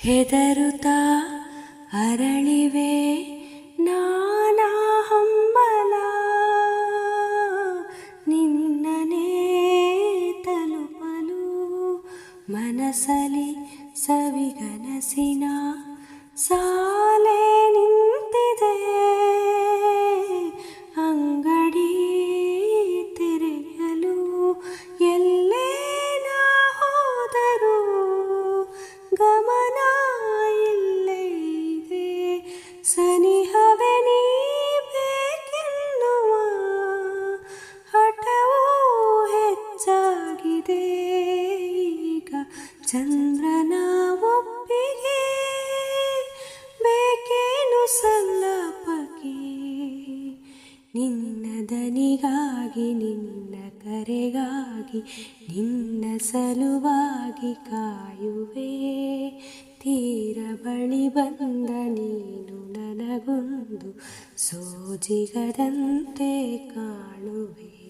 ಹೆದರುತ್ತಾ ಅರಳಿವೆ ನಾನಾ ಹಂಬಲ ನಿನ್ನನೇ ತಲುಪಲು ಮನಸಲಿ ಸವಿಗನಸಿನ ಸಾಲೆ ಚಂದ್ರನ ಒಪ್ಪಿಗೆ ಬೇಕೇನು ಸಲ್ಲಪಕ್ಕೆ ನಿನ್ನ ದನಿಗಾಗಿ, ನಿನ್ನ ಕರೆಗಾಗಿ, ನಿನ್ನ ಸಲುವಾಗಿ ಕಾಯುವೆ. ತೀರ ಬಳಿ ಬಂದ ನೀನು ನನಗೊಂದು ಸೋಜಿಗದಂತೆ ಕಾಣುವೆ.